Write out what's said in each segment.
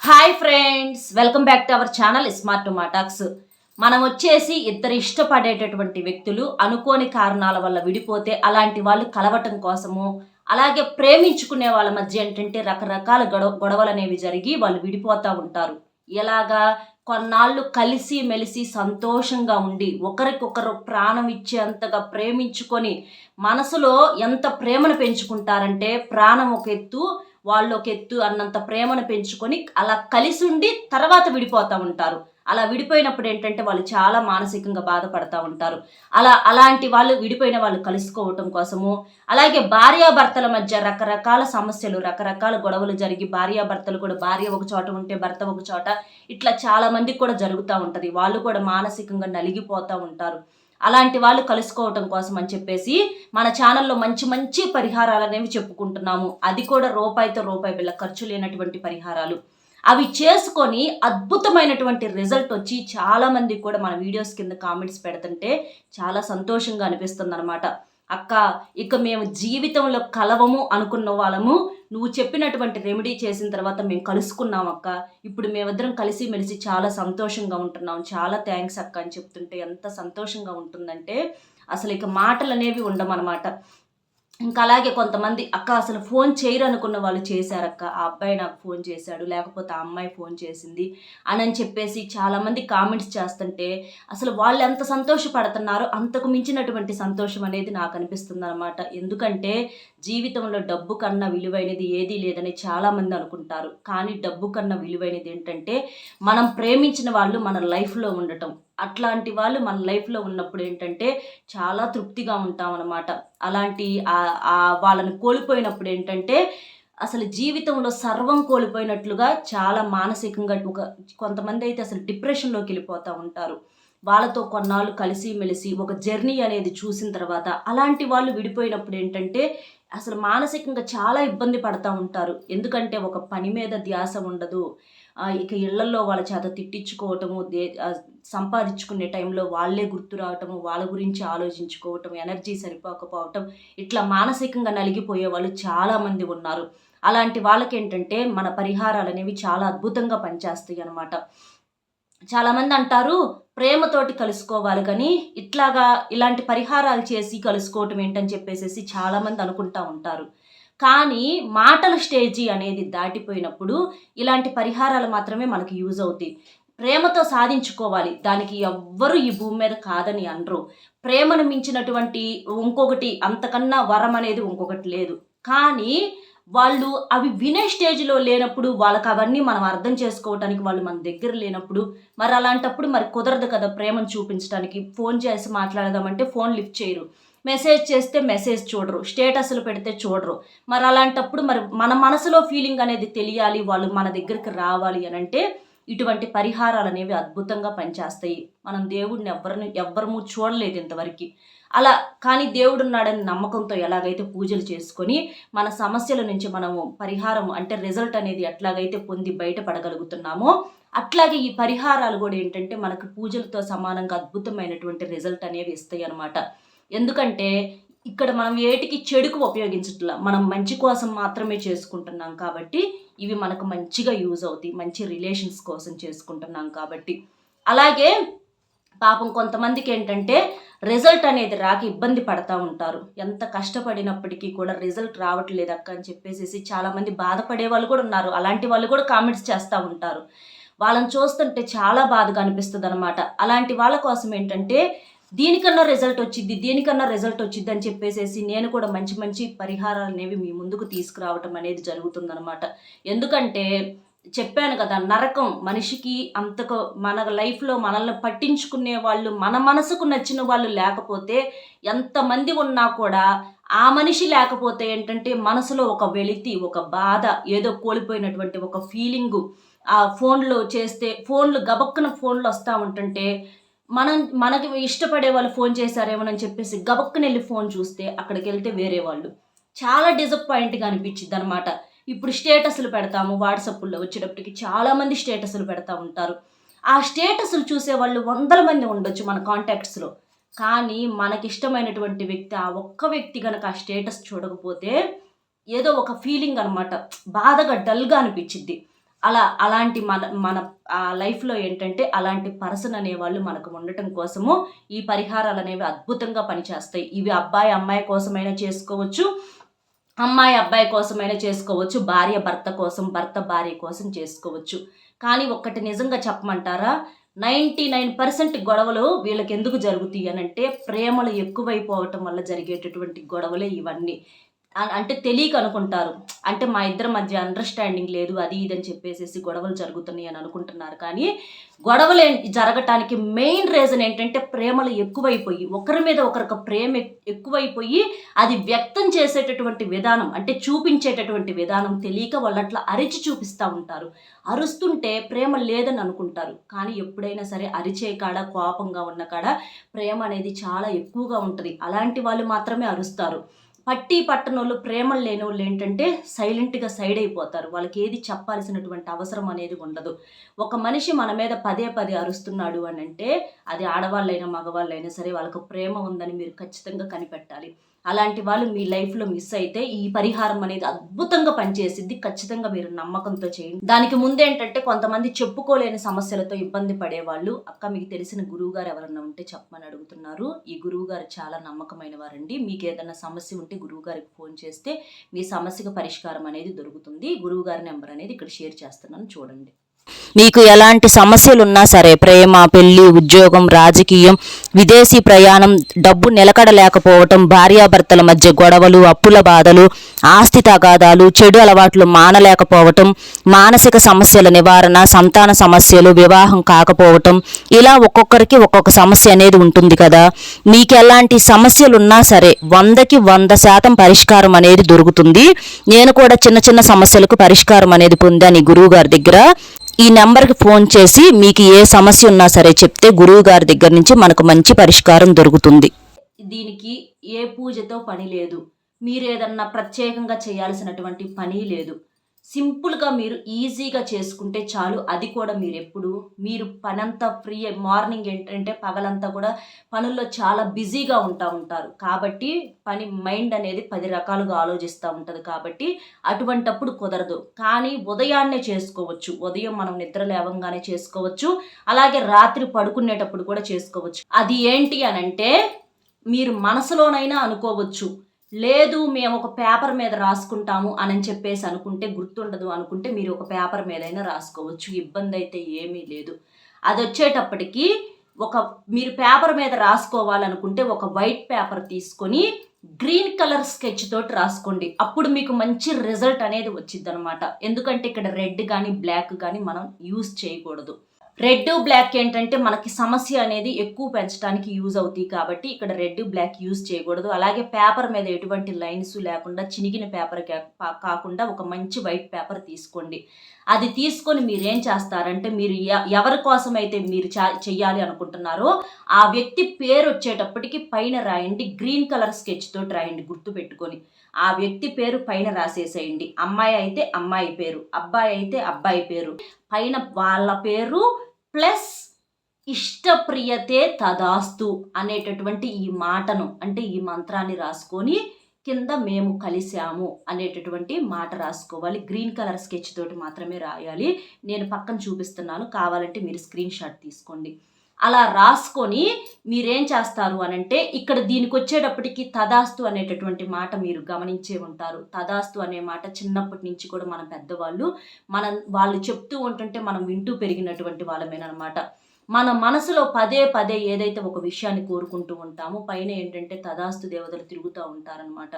Hi friends welcome back to our channel smart టొమాటాక్స్ మనం వచ్చేసి ఇద్దరు ఇష్టపడేటటువంటి వ్యక్తులు అనుకోని కారణాల వల్ల విడిపోతే అలాంటి వాళ్ళు కలవటం కోసము అలాగే ప్రేమించుకునే వాళ్ళ మధ్య ఏంటంటే రకరకాల గొడవ గొడవలు అనేవి జరిగి వాళ్ళు విడిపోతూ ఉంటారు. ఎలాగా? కొన్నాళ్ళు కలిసి మెలిసి సంతోషంగా ఉండి ఒకరికొకరు ప్రాణం ఇచ్చేంతగా ప్రేమించుకొని మనసులో ఎంత ప్రేమను పెంచుకుంటారంటే ప్రాణం ఒక ఎత్తు వాళ్ళకి ఎత్తు అన్నంత ప్రేమను పెంచుకొని అలా కలిసి ఉండి తర్వాత విడిపోతూ ఉంటారు. అలా విడిపోయినప్పుడు ఏంటంటే వాళ్ళు చాలా మానసికంగా బాధపడతా ఉంటారు. అలా అలాంటి వాళ్ళు విడిపోయిన వాళ్ళు కలుసుకోవటం కోసము అలాగే భార్యాభర్తల మధ్య రకరకాల సమస్యలు రకరకాల గొడవలు జరిగి భార్యాభర్తలు కూడా భార్య ఒక చోట ఉంటే భర్త ఒక చోట ఇట్లా చాలా మందికి కూడా జరుగుతూ ఉంటుంది. వాళ్ళు కూడా మానసికంగా నలిగిపోతూ ఉంటారు. అలాంటి వాళ్ళు కలుసుకోవటం కోసం అని చెప్పేసి మన ఛానల్లో మంచి మంచి పరిహారాలు అనేవి చెప్పుకుంటున్నాము. అది కూడా రూపాయితో రూపాయి బిల్ల ఖర్చు లేనటువంటి పరిహారాలు. అవి చేసుకొని అద్భుతమైనటువంటి రిజల్ట్ వచ్చి చాలామంది కూడా మన వీడియోస్ కింద కామెంట్స్ పెడుతుంటే చాలా సంతోషంగా అనిపిస్తుంది అనమాట అక్క ఇక మేము జీవితంలో కలవము అనుకున్న వాళ్ళము నువ్వు చెప్పినటువంటి రెమెడీ చేసిన తర్వాత మేము కలుసుకున్నాం అక్క. ఇప్పుడు మేమిద్దరం కలిసి మెలిసి చాలా సంతోషంగా ఉంటున్నాం. చాలా థ్యాంక్స్ అక్క అని చెప్తుంటే ఎంత సంతోషంగా ఉంటుందంటే అసలు ఇక మాటలు అనేవి ఉండమన్నమాట ఇంకా అలాగే కొంతమంది అక్క అసలు ఫోన్ చేయరు అనుకున్న వాళ్ళు చేశారక్క. ఆ అబ్బాయి నాకు ఫోన్ చేశాడు లేకపోతే ఆ అమ్మాయి ఫోన్ చేసింది అని అని చెప్పేసి చాలామంది కామెంట్స్ చేస్తుంటే అసలు వాళ్ళు ఎంత సంతోషపడుతున్నారో అంతకు మించినటువంటి సంతోషం అనేది నాకు అనిపిస్తుంది అనమాట ఎందుకంటే జీవితంలో డబ్బు కన్నా విలువైనది ఏదీ లేదని చాలామంది అనుకుంటారు. కానీ డబ్బు కన్నా విలువైనది ఏంటంటే మనం ప్రేమించిన వాళ్ళు మన లైఫ్లో ఉండటం. అట్లాంటి వాళ్ళు మన లైఫ్లో ఉన్నప్పుడు ఏంటంటే చాలా తృప్తిగా ఉంటాం అనమాట అలాంటి వాళ్ళని కోల్పోయినప్పుడు ఏంటంటే అసలు జీవితంలో సర్వం కోల్పోయినట్లుగా చాలా మానసికంగా ఒక కొంతమంది అయితే అసలు డిప్రెషన్లోకి వెళ్ళిపోతూ ఉంటారు. వాళ్ళతో కొన్నాళ్ళు కలిసి మెలిసి ఒక జర్నీ అనేది చూసిన తర్వాత అలాంటి వాళ్ళు విడిపోయినప్పుడు ఏంటంటే అసలు మానసికంగా చాలా ఇబ్బంది పడుతూ ఉంటారు. ఎందుకంటే ఒక పని మీద ధ్యాస ఉండదు. ఇక ఇళ్ళలో వాళ్ళ చేత తిట్టించుకోవటము దే సంపాదించుకునే టైంలో వాళ్ళే గుర్తు రావటము వాళ్ళ గురించి ఆలోచించుకోవటం ఎనర్జీ సరిపోకపోవటం ఇట్లా మానసికంగా నలిగిపోయే వాళ్ళు చాలామంది ఉన్నారు. అలాంటి వాళ్ళకి ఏంటంటే మన పరిహారాలు అనేవి చాలా అద్భుతంగా పనిచేస్తాయి అనమాట చాలామంది అంటారు ప్రేమతోటి కలుసుకోవాలి కానీ ఇట్లాగా ఇలాంటి పరిహారాలు చేసి కలుసుకోవటం ఏంటని చెప్పేసి చాలామంది అనుకుంటా ఉంటారు. కానీ మాటల స్టేజీ అనేది దాటిపోయినప్పుడు ఇలాంటి పరిహారాలు మాత్రమే మనకి యూజ్ అవుతాయి. ప్రేమతో సాధించుకోవాలి. దానికి ఎవ్వరు ఈ భూమి మీద కాదని అనరు. ప్రేమను మించినటువంటి ఇంకొకటి అంతకన్నా వరం అనేది ఇంకొకటి లేదు. కానీ వాళ్ళు అవి వినే స్టేజ్లో లేనప్పుడు వాళ్ళకి అవన్నీ మనం అర్థం చేసుకోవటానికి వాళ్ళు మన దగ్గర లేనప్పుడు మరి అలాంటప్పుడు మరి కుదరదు కదా ప్రేమను చూపించడానికి ఫోన్ చేసి మాట్లాడదామంటే ఫోన్ లిఫ్ట్ చేయరు. మెసేజ్ చేస్తే మెసేజ్ చూడరు స్టేటస్లు పెడితే చూడరు. మరి అలాంటప్పుడు మరి మన మనసులో ఫీలింగ్ అనేది తెలియాలి వాళ్ళు మన దగ్గరికి రావాలి అని అంటే ఇటువంటి పరిహారాలు అనేవి అద్భుతంగా పనిచేస్తాయి. మనం దేవుడిని ఎవరిని ఎవ్వరము చూడలేదు ఇంతవరకు. అలా కానీ దేవుడు ఉన్నాడని నమ్మకంతో ఎలాగైతే పూజలు చేసుకొని మన సమస్యల నుంచి మనము పరిహారం అంటే రిజల్ట్ అనేది ఎట్లాగైతే పొంది బయటపడగలుగుతున్నామో అట్లాగే ఈ పరిహారాలు కూడా ఏంటంటే మనకు పూజలతో సమానంగా అద్భుతమైనటువంటి రిజల్ట్ అనేవి ఇస్తాయి అనమాట ఎందుకంటే ఇక్కడ మనం ఏటికి చెడుకు ఉపయోగించట్లా. మనం మంచి కోసం మాత్రమే చేసుకుంటున్నాం కాబట్టి ఇవి మనకు మంచిగా యూజ్ అవుతాయి. మంచి రిలేషన్స్ కోసం చేసుకుంటున్నాం కాబట్టి. అలాగే పాపం కొంతమందికి ఏంటంటే రిజల్ట్ అనేది రాక ఇబ్బంది పడతా ఉంటారు. ఎంత కష్టపడినప్పటికీ కూడా రిజల్ట్ రావట్లేదు అక్క అని చెప్పేసి చాలామంది బాధపడే వాళ్ళు కూడా ఉన్నారు. అలాంటి వాళ్ళు కూడా కామెంట్స్ చేస్తూ ఉంటారు. వాళ్ళని చూస్తుంటే చాలా బాధగా అనిపిస్తుంది అనమాట అలాంటి వాళ్ళ కోసం ఏంటంటే దీనికన్నా రిజల్ట్ వచ్చింది దీనికన్నా రిజల్ట్ వచ్చింది అని చెప్పేసేసి నేను కూడా మంచి మంచి పరిహారాలు అనేవి మీ ముందుకు తీసుకురావటం అనేది జరుగుతుందనమాట ఎందుకంటే చెప్పాను కదా నరకం మనిషికి అంతకు మన లైఫ్లో మనల్ని పట్టించుకునే వాళ్ళు మన మనసుకు నచ్చిన వాళ్ళు లేకపోతే ఎంతమంది ఉన్నా కూడా ఆ మనిషి లేకపోతే ఏంటంటే మనసులో ఒక వెలితి ఒక బాధ ఏదో కోల్పోయినటువంటి ఒక ఫీలింగు ఆ ఫోన్లో చేస్తే ఫోన్లు గబక్కున ఫోన్లు వస్తూ ఉంటుంటే మనం మనకి ఇష్టపడే వాళ్ళు ఫోన్ చేశారేమోనని చెప్పేసి గబక్కుని వెళ్ళి ఫోన్ చూస్తే అక్కడికి వెళ్తే వేరే వాళ్ళు. చాలా డిసప్పాయింట్గా అనిపించింది అనమాట ఇప్పుడు స్టేటస్లు పెడతాము వాట్సాప్లో వచ్చేటప్పటికి చాలామంది స్టేటస్లు పెడతా ఉంటారు. ఆ స్టేటస్లు చూసే వాళ్ళు వందల మంది ఉండొచ్చు మన కాంటాక్ట్స్లో. కానీ మనకిష్టమైనటువంటి వ్యక్తి ఆ ఒక్క వ్యక్తి కనుక ఆ స్టేటస్ చూడకపోతే ఏదో ఒక ఫీలింగ్ అనమాట బాధగా డల్గా అనిపించింది అలా అలాంటి మన మన లైఫ్లో ఏంటంటే అలాంటి పర్సన్ అనేవాళ్ళు మనకు ఉండటం కోసము ఈ పరిహారాలు అనేవి అద్భుతంగా పనిచేస్తాయి. ఇవి అబ్బాయి అమ్మాయి కోసమైనా చేసుకోవచ్చు అమ్మాయి అబ్బాయి కోసమైనా చేసుకోవచ్చు భార్య భర్త కోసం భర్త భార్య కోసం చేసుకోవచ్చు. కానీ ఒక్కటి నిజంగా చెప్పమంటారా? నైంటీ నైన్ పర్సెంట్ గొడవలు వీళ్ళకి ఎందుకు జరుగుతాయి అని అంటే ప్రేమలు ఎక్కువైపోవటం వల్ల జరిగేటటువంటి గొడవలే ఇవన్నీ. అంటే తెలియక అనుకుంటారు. అంటే మా ఇద్దరి మధ్య అండర్స్టాండింగ్ లేదు అది ఇది అని చెప్పేసి గొడవలు జరుగుతున్నాయి అని అనుకుంటున్నారు. కానీ గొడవలు జరగటానికి మెయిన్ రీజన్ ఏంటంటే ప్రేమలు ఎక్కువైపోయి ఒకరి మీద ఒకరికి ప్రేమ ఎక్కువైపోయి అది వ్యక్తం చేసేటటువంటి విధానం అంటే చూపించేటటువంటి విధానం తెలియక వాళ్ళు అట్లా అరిచి చూపిస్తూ ఉంటారు. అరుస్తుంటే ప్రేమ లేదని అనుకుంటారు. కానీ ఎప్పుడైనా సరే అరిచే కాడ కోపంగా ఉన్న కాడ ప్రేమ అనేది చాలా ఎక్కువగా ఉంటుంది. అలాంటి వాళ్ళు మాత్రమే అరుస్తారు. పట్టి పట్టనోళ్ళు ప్రేమలు లేని వాళ్ళు ఏంటంటే సైలెంట్గా సైడ్ అయిపోతారు. వాళ్ళకి ఏది చెప్పాల్సినటువంటి అవసరం అనేది ఉండదు. ఒక మనిషి మన మీద పదే పదే అరుస్తున్నాడు అని అంటే అది ఆడవాళ్ళైనా మగవాళ్ళైనా సరే వాళ్ళకు ప్రేమ ఉందని మీరు ఖచ్చితంగా కనిపెట్టాలి. అలాంటి వాళ్ళు మీ లైఫ్లో మిస్ అయితే ఈ పరిహారం అనేది అద్భుతంగా పనిచేసిద్ది. ఖచ్చితంగా మీరు నమ్మకంతో చేయండి. దానికి ముందు ఏంటంటే కొంతమంది చెప్పుకోలేని సమస్యలతో ఇబ్బంది పడేవాళ్ళు. అక్క మీకు తెలిసిన గురువు గారు ఎవరన్నా ఉంటే చెప్పమని అడుగుతున్నారు. ఈ గురువు గారు చాలా నమ్మకమైన వారండి. మీకు ఏదైనా సమస్య ఉంటే గురువు గారికి ఫోన్ చేస్తే మీ సమస్యకు పరిష్కారం అనేది దొరుకుతుంది. గురువు గారి నెంబర్ అనేది ఇక్కడ షేర్ చేస్తున్నాను. చూడండి. మీకు ఎలాంటి సమస్యలున్నా సరే ప్రేమ పెళ్ళి ఉద్యోగం రాజకీయం విదేశీ ప్రయాణం డబ్బు నిలకడ లేకపోవటం భార్యాభర్తల మధ్య గొడవలు అప్పుల బాధలు ఆస్తి తగాదాలు చెడు అలవాట్లు మానలేకపోవటం మానసిక సమస్యల నివారణ సంతాన సమస్యలు వివాహం కాకపోవటం ఇలా ఒక్కొక్కరికి ఒక్కొక్క సమస్య అనేది ఉంటుంది కదా. మీకు ఎలాంటి సమస్యలున్నా సరే వందకి వంద శాతం పరిష్కారం అనేది దొరుకుతుంది. నేను కూడా చిన్న చిన్న సమస్యలకు పరిష్కారం అనేది పొందాను ఈ గురువు గారి దగ్గర. ఈ నెంబర్కి ఫోన్ చేసి మీకు ఏ సమస్య ఉన్నా సరే చెప్తే గురువు గారి దగ్గర నుంచి మనకు మంచి పరిష్కారం దొరుకుతుంది. దీనికి ఏ పూజతో పని లేదు. మీరు ఏదన్నా ప్రత్యేకంగా చేయాల్సినటువంటి పని లేదు. సింపుల్గా మీరు ఈజీగా చేసుకుంటే చాలు. అది కూడా మీరు ఎప్పుడు మీరు పనంతా ఫ్రీ మార్నింగ్ ఏంటంటే పగలంతా కూడా పనుల్లో చాలా బిజీగా ఉంటా ఉంటారు. కాబట్టి పని మైండ్ అనేది పది రకాలుగా ఆలోచిస్తూ ఉంటుంది కాబట్టి అటువంటప్పుడు కుదరదు. కానీ ఉదయాన్నే చేసుకోవచ్చు. ఉదయం మనం నిద్ర లేవంగానే చేసుకోవచ్చు. అలాగే రాత్రి పడుకునేటప్పుడు కూడా చేసుకోవచ్చు. అది ఏంటి అని అంటే మీరు మనసులోనైనా అనుకోవచ్చు. లేదు మేము ఒక పేపర్ మీద రాసుకుంటాము అని చెప్పేసి అనుకుంటే గుర్తుండదు అనుకుంటే మీరు ఒక పేపర్ మీదైనా రాసుకోవచ్చు. ఇబ్బంది అయితే ఏమీ లేదు. అది వచ్చేటప్పటికి ఒక మీరు పేపర్ మీద రాసుకోవాలనుకుంటే ఒక వైట్ పేపర్ తీసుకొని గ్రీన్ కలర్ స్కెచ్ తోటి రాసుకోండి. అప్పుడు మీకు మంచి రిజల్ట్ అనేది వచ్చిందనమాట ఎందుకంటే ఇక్కడ రెడ్ కానీ బ్లాక్ కానీ మనం యూస్ చేయకూడదు. రెడ్ బ్లాక్ ఏంటంటే మనకి సమస్య అనేది ఎక్కువ పెంచడానికి యూజ్ అవుతాయి కాబట్టి ఇక్కడ రెడ్ బ్లాక్ యూజ్ చేయకూడదు. అలాగే పేపర్ మీద ఎటువంటి లైన్స్ లేకుండా చినిగిన పేపర్ కాకుండా ఒక మంచి వైట్ పేపర్ తీసుకోండి. అది తీసుకొని మీరు ఏం చేస్తారంటే మీరు ఎ- ఎవరి కోసం అయితే మీరు చా అనుకుంటున్నారో ఆ వ్యక్తి పేరు వచ్చేటప్పటికి పైన రాయండి. గ్రీన్ కలర్ స్కెచ్ తోటి రాయండి గుర్తు పెట్టుకొని. ఆ వ్యక్తి పేరు పైన రాసేసేయండి. అమ్మాయి అయితే అమ్మాయి పేరు అబ్బాయి అయితే అబ్బాయి పేరు. పైన వాళ్ళ పేరు ప్లస్ ఇష్టప్రియతే తదాస్తు అనేటటువంటి ఈ మాటను అంటే ఈ మంత్రాన్ని రాసుకొని కింద మేము కలిసాము అనేటటువంటి మాట రాసుకోవాలి. గ్రీన్ కలర్ స్కెచ్ తోటి మాత్రమే రాయాలి. నేను పక్కన చూపిస్తున్నాను. కావాలంటే మీరు స్క్రీన్ షాట్ తీసుకోండి. అలా రాసుకొని మీరేం చేస్తారు అనంటే ఇక్కడ దీనికి వచ్చేటప్పటికి తదాస్తు అనేటటువంటి మాట మీరు గమనించే ఉంటారు. తదాస్తు అనే మాట చిన్నప్పటి నుంచి కూడా మన పెద్దవాళ్ళు మనం వాళ్ళు చెప్తూ ఉంటుంటే మనం వింటూ పెరిగినటువంటి వాళ్ళమేనమాట మన మనసులో పదే పదే ఏదైతే ఒక విషయాన్ని కోరుకుంటూ ఉంటామో పైన ఏంటంటే తదాస్తు దేవతలు తిరుగుతూ ఉంటారనమాట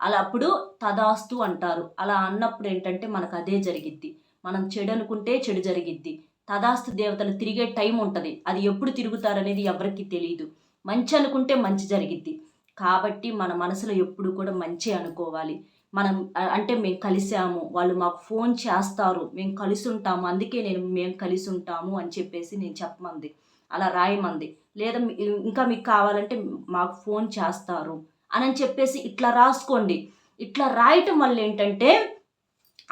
అలా అప్పుడు తదాస్తు అంటారు. అలా అన్నప్పుడు ఏంటంటే మనకు అదే జరిగిద్ది. మనం చెడు అనుకుంటే చెడు జరిగిద్ది. తదాస్తు దేవతలు తిరిగే టైం ఉంటుంది. అది ఎప్పుడు తిరుగుతారనేది ఎవరికి తెలియదు మంచి అనుకుంటే మంచి జరిగిద్ది. కాబట్టి మన మనసులో ఎప్పుడు కూడా మంచి అనుకోవాలి. మనం అంటే మేము కలిసాము వాళ్ళు మాకు ఫోన్ చేస్తారు మేము కలిసి ఉంటాము అందుకే నేను మేము కలిసి ఉంటాము అని చెప్పేసి నేను చెప్పమంది. అలా రాయమంది. లేదా ఇంకా మీకు కావాలంటే మాకు ఫోన్ చేస్తారు. అని చెప్పేసి ఇట్లా రాసుకోండి. ఇట్లా రాయటం వల్ల ఏంటంటే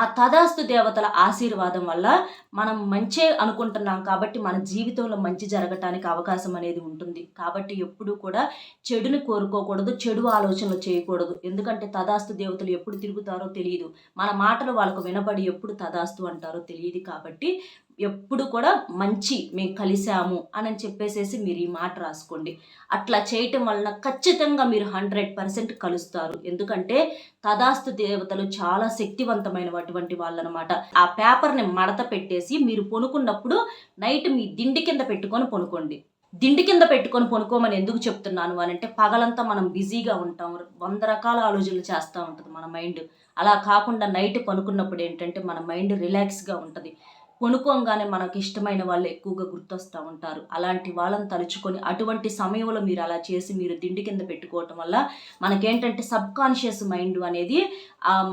ఆ తదాస్తు దేవతల ఆశీర్వాదం వల్ల మనం మంచే అనుకుంటున్నాం కాబట్టి మన జీవితంలో మంచి జరగటానికి అవకాశం అనేది ఉంటుంది. కాబట్టి ఎప్పుడూ కూడా చెడుని కోరుకోకూడదు చెడు ఆలోచనలు చేయకూడదు. ఎందుకంటే తదాస్తు దేవతలు ఎప్పుడు తిరుగుతారో తెలియదు. మన మాటలు వాళ్ళకు వినబడి ఎప్పుడు తదాస్తు అంటారో తెలియదు కాబట్టి ఎప్పుడు కూడా మంచి మేము కలిసాము అని చెప్పేసేసి మీరు ఈ మాట రాసుకోండి. అట్లా చేయటం వలన ఖచ్చితంగా మీరు హండ్రెడ్ పర్సెంట్ కలుస్తారు. ఎందుకంటే తదాస్తు దేవతలు చాలా శక్తివంతమైనటువంటి వాళ్ళు అనమాట ఆ పేపర్ని మడత పెట్టేసి మీరు పొనుకున్నప్పుడు నైట్ మీ దిండి కింద పెట్టుకొని పొనుకోండి. దిండి కింద పెట్టుకొని పొనుకోమని ఎందుకు చెప్తున్నాను అని అంటే పగలంతా మనం బిజీగా ఉంటాం. వంద రకాల ఆలోచనలు చేస్తూ ఉంటుంది మన మైండ్. అలా కాకుండా నైట్ పనుకున్నప్పుడు ఏంటంటే మన మైండ్ రిలాక్స్గా ఉంటుంది. కొనుక్కోగానే మనకి ఇష్టమైన వాళ్ళు ఎక్కువగా గుర్తొస్తూ ఉంటారు. అలాంటి వాళ్ళని తలుచుకొని అటువంటి సమయంలో మీరు అలా చేసి మీరు దిండి కింద పెట్టుకోవటం వల్ల మనకేంటంటే సబ్ కాన్షియస్ మైండ్ అనేది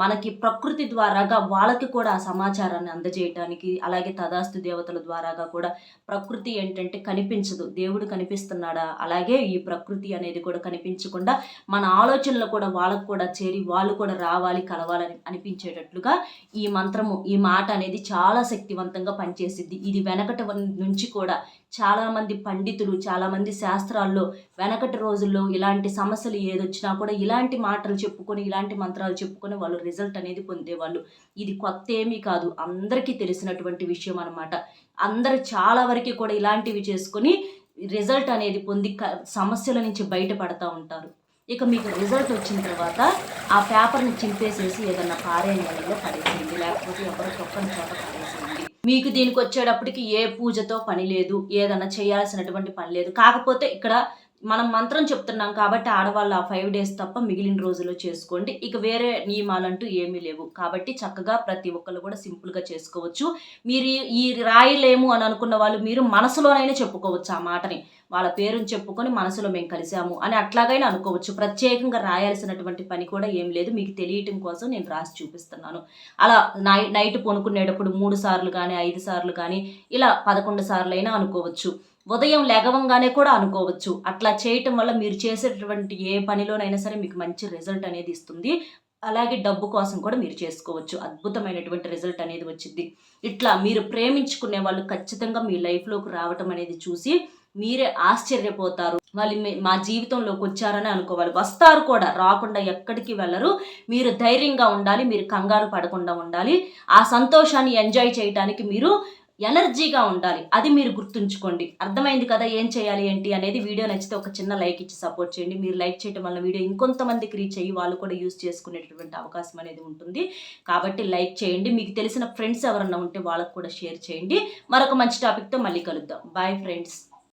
మనకి ప్రకృతి ద్వారాగా వాళ్ళకి కూడా ఆ సమాచారాన్ని అందజేయటానికి అలాగే తదాస్తు దేవతల ద్వారాగా కూడా ప్రకృతి ఏంటంటే కనిపించదు. దేవుడు కనిపిస్తున్నాడా? అలాగే ఈ ప్రకృతి అనేది కూడా కనిపించకుండా మన ఆలోచనలు కూడా వాళ్ళకు కూడా చేరి వాళ్ళు కూడా రావాలి కలవాలని అనిపించేటట్లుగా ఈ మంత్రము ఈ మాట అనేది చాలా శక్తివంతంగా పనిచేసిద్ది. ఇది వెనకటి నుంచి కూడా చాలామంది పండితులు చాలామంది శాస్త్రాల్లో వెనకటి రోజుల్లో ఇలాంటి సమస్యలు ఏదొచ్చినా కూడా ఇలాంటి మాటలు చెప్పుకొని ఇలాంటి మంత్రాలు చెప్పుకొని వాళ్ళు రిజల్ట్ అనేది పొందేవాళ్ళు. ఇది కొత్త ఏమీ కాదు. అందరికీ తెలిసినటువంటి విషయం అనమాట అందరు చాలా వరకు కూడా ఇలాంటివి చేసుకొని రిజల్ట్ అనేది పొంది క- సమస్యల నుంచి బయటపడతా ఉంటారు. ఇక మీకు రిజల్ట్ వచ్చిన తర్వాత ఆ పేపర్ని చింపేసేసి ఏదన్నా పారేయంలో పడేసేయండి లేకపోతే ఎవరో తొక్కని చోట పడేసేయండి మీకు దీనికి వచ్చేటప్పటికి ఏ పూజతో పని లేదు ఏదన్నా చేయాల్సినటువంటి పని లేదు. కాకపోతే ఇక్కడ మనం మంత్రం చెప్తున్నాం కాబట్టి ఆడవాళ్ళు ఆ ఫైవ్ డేస్ తప్ప మిగిలిన రోజుల్లో చేసుకోండి. ఇక వేరే నియమాలంటూ ఏమీ లేవు. కాబట్టి చక్కగా ప్రతి ఒక్కరు కూడా సింపుల్గా చేసుకోవచ్చు. మీరు ఈ- ఈ రాయలేము అని అనుకున్న వాళ్ళు మీరు మనసులోనైనా చెప్పుకోవచ్చు ఆ మాటని. వాళ్ళ పేరుని చెప్పుకొని మనసులో మేము కలిసాము అని అట్లాగైనా అనుకోవచ్చు. ప్రత్యేకంగా రాయాల్సినటువంటి పని కూడా ఏం లేదు. మీకు తెలియటం కోసం నేను రాసి చూపిస్తున్నాను. అలా నై నైట్ పొనుకునేటప్పుడు మూడు సార్లు కానీ ఐదు సార్లు కానీ ఇలా పదకొండు సార్లు అయినా అనుకోవచ్చు. ఉదయం లెగవంగానే కూడా అనుకోవచ్చు. అట్లా చేయటం వల్ల మీరు చేసేటటువంటి ఏ పనిలోనైనా సరే మీకు మంచి రిజల్ట్ అనేది ఇస్తుంది. అలాగే డబ్బు కోసం కూడా మీరు చేసుకోవచ్చు. అద్భుతమైనటువంటి రిజల్ట్ అనేది వచ్చింది. ఇట్లా మీరు ప్రేమించుకునే వాళ్ళు ఖచ్చితంగా మీ లైఫ్లోకి రావటం అనేది చూసి మీరే ఆశ్చర్యపోతారు. వాళ్ళు మీ- మా జీవితంలోకి వచ్చారని అనుకోవాలి. వస్తారు కూడా రాకుండా ఎక్కడికి వెళ్ళరు. మీరు ధైర్యంగా ఉండాలి మీరు కంగారు పడకుండా ఉండాలి. ఆ సంతోషాన్ని ఎంజాయ్ చేయడానికి మీరు ఎనర్జీగా ఉండాలి. అది మీరు గుర్తుంచుకోండి. అర్థమైంది కదా ఏం చేయాలి ఏంటి అనేది? వీడియో నచ్చితే ఒక చిన్న లైక్ ఇచ్చి సపోర్ట్ చేయండి. మీరు లైక్ చేయడం వల్ల వీడియో ఇంకొంతమందికి రీచ్ అయ్యి వాళ్ళు కూడా యూస్ చేసుకునేటటువంటి అవకాశం అనేది ఉంటుంది. కాబట్టి లైక్ చేయండి. మీకు తెలిసిన ఫ్రెండ్స్ ఎవరన్నా ఉంటే వాళ్ళకు కూడా షేర్ చేయండి. మరొక మంచి టాపిక్తో మళ్ళీ కలుద్దాం. Bye friends